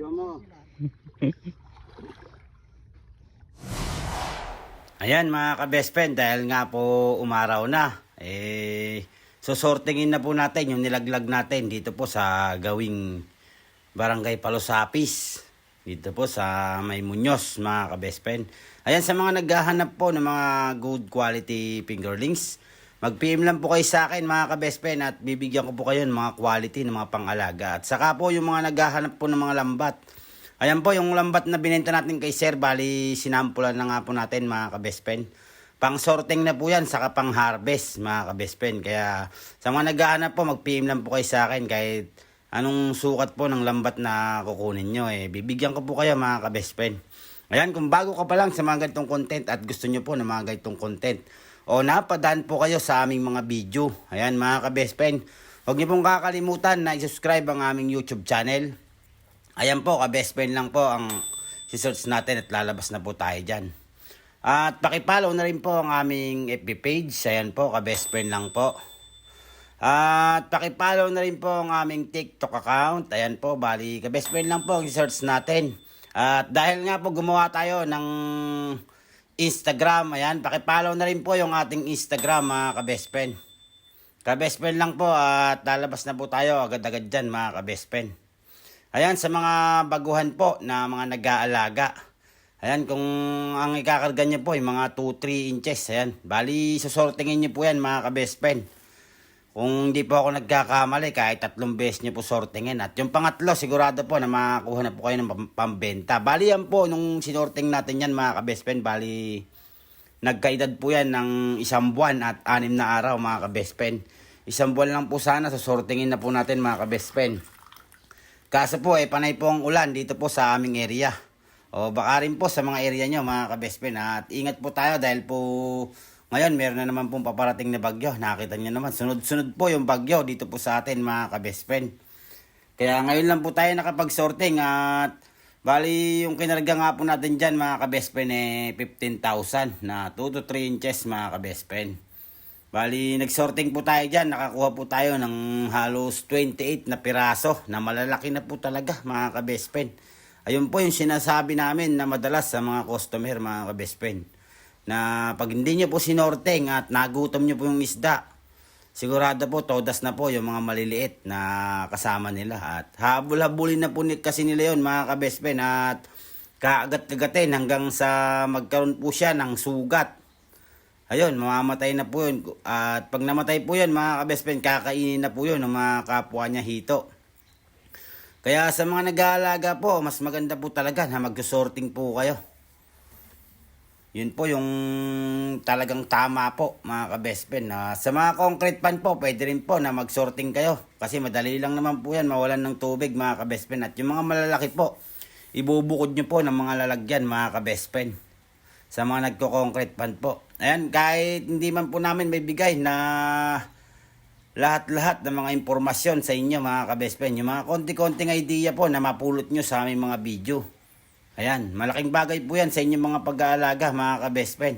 Video mo. Ayan mga ka-best friend, dahil nga po umaraw na, eh, susortingin na po natin yung nilaglag natin dito po sa gawing Barangay Palusapis. Dito po sa May Muñoz mga ka-best friend. Ayan sa mga naghahanap po ng mga good quality fingerlings, mag-PM lang po kayo sa akin mga ka-best friend at bibigyan ko po kayo ng mga quality ng mga pang-alaga. At saka po yung mga naghahanap po ng mga lambat, Ayan po, yung lambat na binenta natin kay Sir, bali sinampulan na nga po natin mga ka-best friend. Pang sorting na po yan, saka pang harvest mga ka-best friend. Kaya sa mga naghahanap po, mag-PM lang po kayo sa akin kahit anong sukat po ng lambat na kukunin nyo. Eh, bibigyan ko po kayo mga ka-best friend. Ayan, kung bago ka pa lang sa mga ganitong content at gusto nyo po ng mga ganitong content, o napadaan po kayo sa aming mga video. Ayan mga ka-best friend, huwag nyo pong kakalimutan na i-subscribe ang aming YouTube channel. Ayan po, ka-best friend lang po ang si-search natin at lalabas na po tayo dyan. At pakipollow na rin po ang aming FB page. Ayan po, ka-best friend lang po. At pakipollow na rin po ang aming TikTok account. Ayan po, bali, ka-best friend lang po ang search natin. At dahil nga po gumawa tayo ng Instagram, ayan, pakipollow na rin po yung ating Instagram mga ka-best lang po at lalabas na po tayo agad-agad dyan mga ka-best. Ayan, sa mga baguhan po na mga nag-aalaga. Ayan, kung ang ikakarga niyo po ay mga 2-3 inches. Ayan, bali, susortingin niyo po yan mga ka-best. Kung hindi po ako nagkakamali, kahit tatlong beses niyo po sortingin. At yung pangatlo, sigurado po na makakuha na po kayo ng pam- pambenta. Bali yan po, nung sinorting natin yan mga ka-best friend, bali, nagkaedad po yan ng isang buwan at anim na araw mga ka-best friend. Isang buwan lang po sana, susortingin na po natin mga ka-best friend. Kaso po, eh, panay po ang ulan dito po sa aming area. O baka rin po sa mga area nyo, mga ka-best friend. At ingat po tayo dahil po ngayon meron na naman pong paparating na bagyo. Nakita nyo naman, sunod-sunod po yung bagyo dito po sa atin, mga ka-best friend. Kaya ngayon lang po tayo nakapag-sorting at bali yung kinarga nga po natin dyan, mga ka-best friend, eh 15,000 na 2 to 3 inches, mga ka-best friend. Bali, nag-sorting po tayo dyan. Nakakuha po tayo ng halos 28 na piraso na malalaki na po talaga mga ka-best friend. Ayun po yung sinasabi namin na madalas sa mga customer mga ka-best friend. Na pag hindi nyo po sinorting at nagutom nyo po yung isda, sigurado po todas na po yung mga maliliit na kasama nila. At habol-habulin na po kasi nila yun mga ka-best friend at kaagat-kagatin hanggang sa magkaroon po siya ng sugat Ayun, mamamatay na po yun. At pag namatay po yun, mga ka-best friend, kakainin na po yun ng mga kapwa niya hito. Kaya sa mga nag-aalaga po, mas maganda po talaga na mag-sorting po kayo. Yun po yung talagang tama po, mga ka-best. Ah, sa mga concrete pan po, pwede rin po na mag-sorting kayo. Kasi madali lang naman po yan, mawalan ng tubig, mga ka-best. At yung mga malalaki po, ibubukod nyo po ng mga lalagyan, mga ka-best sa mga nagko-concrete pan po. Ayan, kahit hindi man po namin may bigay na lahat-lahat ng mga impormasyon sa inyo mga ka-best. Yung mga konti-konting idea po na mapulot nyo sa aming mga video. Ayan, malaking bagay po yan sa inyong mga pag-aalaga mga ka-best friend.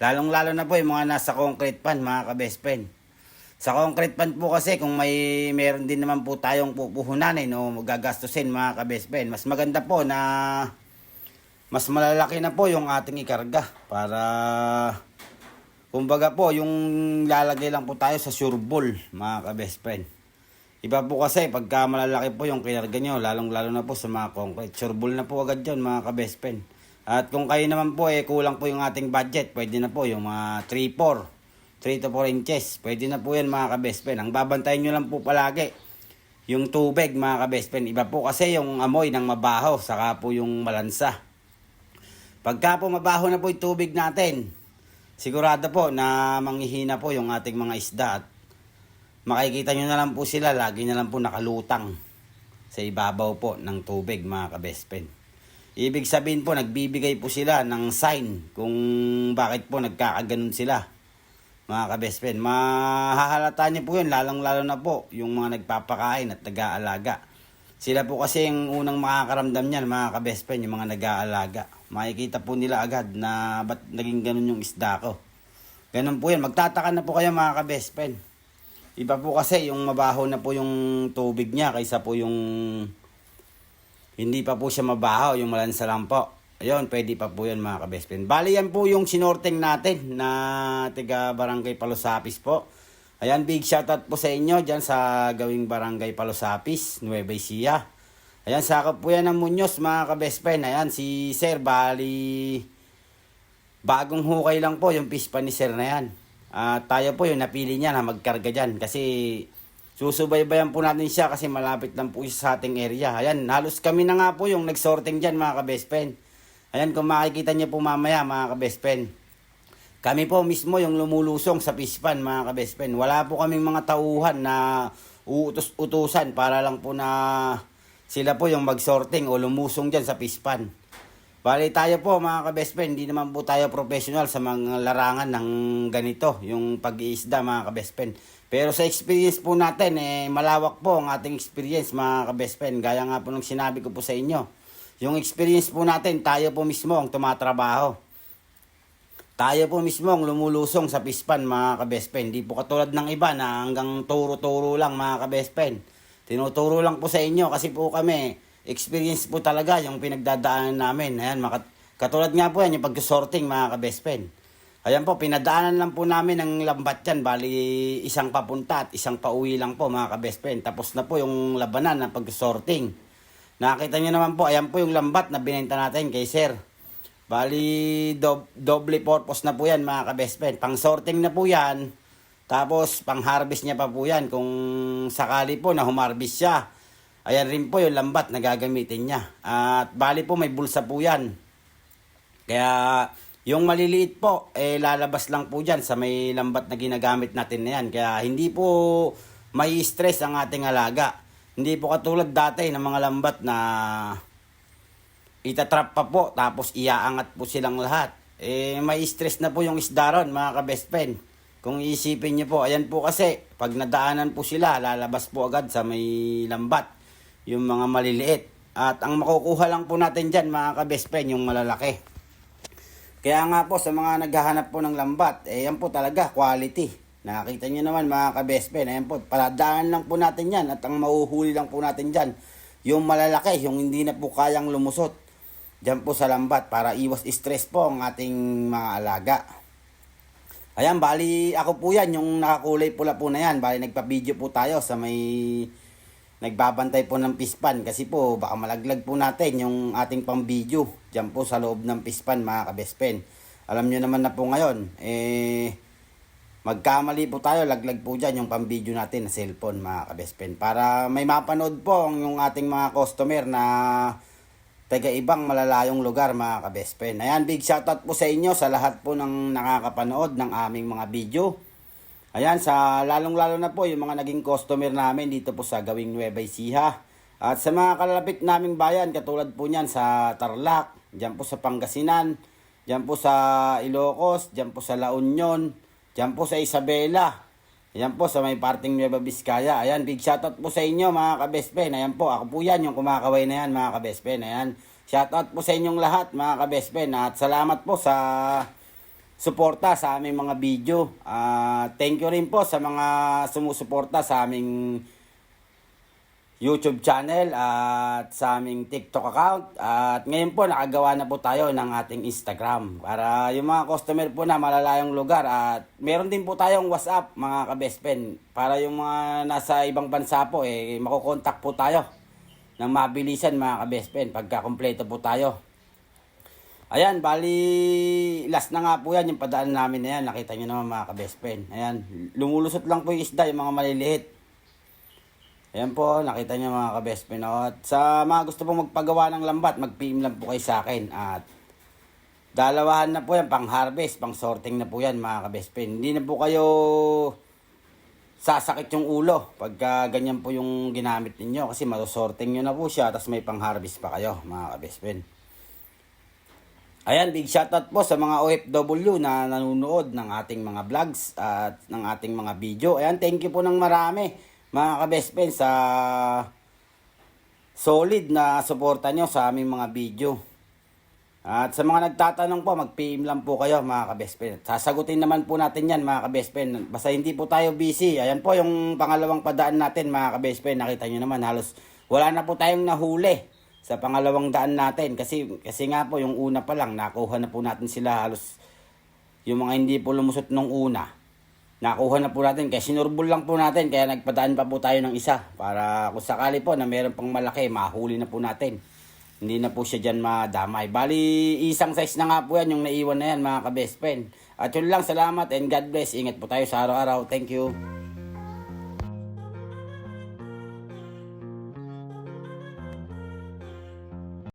Lalong-lalo na po yung mga nasa concrete pan mga ka-best friend. Sa concrete pan po kasi kung may meron din naman po tayong pupuhunanin o magagastusin mga ka-best friend, mas maganda po na mas malalaki na po yung ating ikarga para kumbaga po yung lalagay lang po tayo sa sure ball mga ka-best friend. Iba po kasi pagka malalaki po yung kinarga nyo lalong lalo na po sa mga concrete. Sure ball na po agad yun mga ka-best. At kung kayo naman po eh kulang po yung ating budget pwede na po yung mga 3-4 3 to 4 inches. Pwede na po yan mga ka-best. Ang babantayan nyo lang po palagi yung tubig mga ka-best. Iba po kasi yung amoy ng mabaho saka po yung malansa. Pagka po mabaho na po yung tubig natin, sigurado po na manghihina po yung ating mga isda at makikita nyo na lang po sila, lagi na lang po nakalutang sa ibabaw po ng tubig mga ka-best. Ibig sabihin po, nagbibigay po sila ng sign kung bakit po nagkakaganon sila mga ka-best. Mahahalata niyo po yun, lalong-lalo na po yung mga nagpapakain at nag-aalaga. Sila po kasi yung unang makakaramdam niyan, mga ka-best yung mga nag-aalaga. Makikita po nila agad na ba't naging ganun yung isda ko. Ganun po yan. Magtataka na po kayo mga ka-best. Iba po kasi yung mabaho na po yung tubig niya kaysa po yung hindi pa po siya mabaho, yung malansa lang po. Ayun, pwede pa po yun mga ka-best friend. Bali yan po yung sinorting natin na tiga Barangay Palusapis po. Ayan, big shoutout po sa inyo dyan sa gawing Barangay Palusapis, Nueva Ecija. Ayan, sakop po yan ng Muñoz mga ka-best friend. Ayan, si Sir, bali bagong hukay lang po yung pispa ni Sir na yan. At tayo po yung napili niya na magkarga dyan kasi susubaybayan po natin siya kasi malapit lang po siya sa ating area. Ayan, halos kami na nga po yung nagsorting dyan mga ka-best friend. Ayan, kung makikita niyo po mamaya mga ka-best friend. Kami po mismo yung lumulusong sa pispan mga ka-best friend. Wala po kaming mga tauhan na uutos-utusan para lang po na sila po yung mag-sorting o lumusong dyan sa pispan. Bali tayo po mga ka-best friend, hindi naman po tayo professional sa mga larangan ng ganito, yung pag-iisda mga ka-best friend. Pero sa experience po natin, eh, malawak po ang ating experience mga ka-best friend. Gaya nga po nung sinabi ko po sa inyo. Yung experience po natin, tayo po mismo ang tumatrabaho. Tayo po mismo ang lumulusong sa pispan mga ka-best friend. Hindi po katulad ng iba na hanggang turo-turo lang mga ka-best friend. Tinuturo lang po sa inyo kasi po kami, experience po talaga yung pinagdadaanan namin. Ayan, makat katulad nga po yan, yung pag-sorting mga ka-best friend. Ayan po, pinadaanan lang po namin ng lambat yan. Bali, isang papunta at isang pauwi lang po mga ka-best friend. Tapos na po yung labanan ng pag-sorting. Nakita nyo naman po, ayan po yung lambat na binenta natin kay Sir. Bali, dob- doble purpose na po yan mga ka-best friend. Pang sorting na po yan. Tapos, pang harvest niya pa po yan. Kung sakali po na humarvest siya. Ayan rin po yung lambat na gagamitin niya. At bali po may bulsa po yan. Kaya, yung maliliit po, eh lalabas lang po dyan sa may lambat na ginagamit natin na yan. Kaya hindi po may stress ang ating alaga. Hindi po katulad dati ng mga lambat na itatrap pa po tapos iaangat po silang lahat. Eh may stress na po yung isda ron mga ka-best friend. Kung iisipin niyo po, ayan po kasi pag nadaanan po sila, lalabas po agad sa may lambat yung mga maliliit. At ang makukuha lang po natin dyan mga ka-best friend, yung malalaki. Kaya nga po sa mga naghahanap po ng lambat, eh yan po talaga quality. Nakakita nyo naman mga ka-best friend, ayan po, paladaan lang po natin yan at ang mauhuli lang po natin dyan, yung malalaki, yung hindi na po kayang lumusot dyan po sa lambat para iwas stress po ang ating mga alaga. Ayan, bali ako po yan, yung nakakulay pula po na yan. Bali nagpa-video po tayo sa may nagbabantay po ng pispan kasi po baka malaglag po natin yung ating pang video dyan po sa loob ng pispan mga ka-best friend. Alam nyo naman na po ngayon, eh, magkamali po tayo, laglag po dyan yung pang video natin na cellphone mga ka-best friend. Para may mapanood po yung ating mga customer na taga ibang malalayong lugar mga ka-best friend. Ayan, big shoutout po sa inyo sa lahat po ng nakakapanood ng aming mga video. Ayan, sa lalong-lalo na po yung mga naging customer namin dito po sa Gawing Nueva Ecija. At sa mga kalalapit naming bayan, katulad po niyan sa Tarlac, dyan po sa Pangasinan, dyan po sa Ilocos, dyan po sa La Union, dyan po sa Isabela, Ayan po sa may parting Nueva Vizcaya. Ayan, big shoutout po sa inyo mga ka-best friend. Ayan po, ako po yan, yung kumakaway na yan mga ka-best friend. Ayan, shoutout po sa inyong lahat mga ka-best friend. At salamat po sa suporta sa aming mga video. Ah, thank you rin po sa mga sumusuporta sa aming YouTube channel at sa aming TikTok account. At ngayon po nakagawa na po tayo ng ating Instagram para yung mga customer po na malalayong lugar at meron din po tayong WhatsApp mga ka-best para yung mga nasa ibang bansa po eh makukontak po tayo ng mabilisan mga ka-best pagka kompleto po tayo. Ayan, bali last na nga po yan yung padaan namin na yan. Nakita nyo naman mga ka-best friend. Ayan, lumulusot lang po yung isda, yung mga maliliit. Ayan po, nakita niyo mga ka-best friend. At sa mga gusto pong magpagawa ng lambat, mag-PM lang po kayo sa akin. At dalawahan na po yan, pang harvest, pang sorting na po yan mga ka-best friend. Hindi na po kayo sasakit yung ulo pagka ganyan po yung ginamit ninyo kasi masosorting nyo na po siya tapos may pang harvest pa kayo mga ka-best friend. Ayan, big shoutout po sa mga OFW na nanonood ng ating mga vlogs at ng ating mga video. Ayan, thank you po ng marami mga ka-best friend sa solid na suporta nyo sa aming mga video. At sa mga nagtatanong po, mag-PM lang po kayo mga ka-best friend. Sasagutin naman po natin yan mga ka-best friend. Basta hindi po tayo busy. Ayan po yung pangalawang padaan natin mga ka-best friend. Nakita nyo naman halos wala na po tayong nahuli sa pangalawang daan natin. Kasi, kasi nga po, yung una pa lang, nakuha na po natin sila halos yung mga hindi po lumusot nung una. Nakuha na po natin, kaya sinurbol lang po natin, kaya nagpadaan pa po tayo ng isa. Para kung sakali po na meron pang malaki, mahuli na po natin. Hindi na po siya dyan madamay. Bali, isang size na nga po yan, yung naiwan na yan mga ka-best friend. At yun lang, salamat and God bless. Ingat po tayo sa araw-araw. Thank you.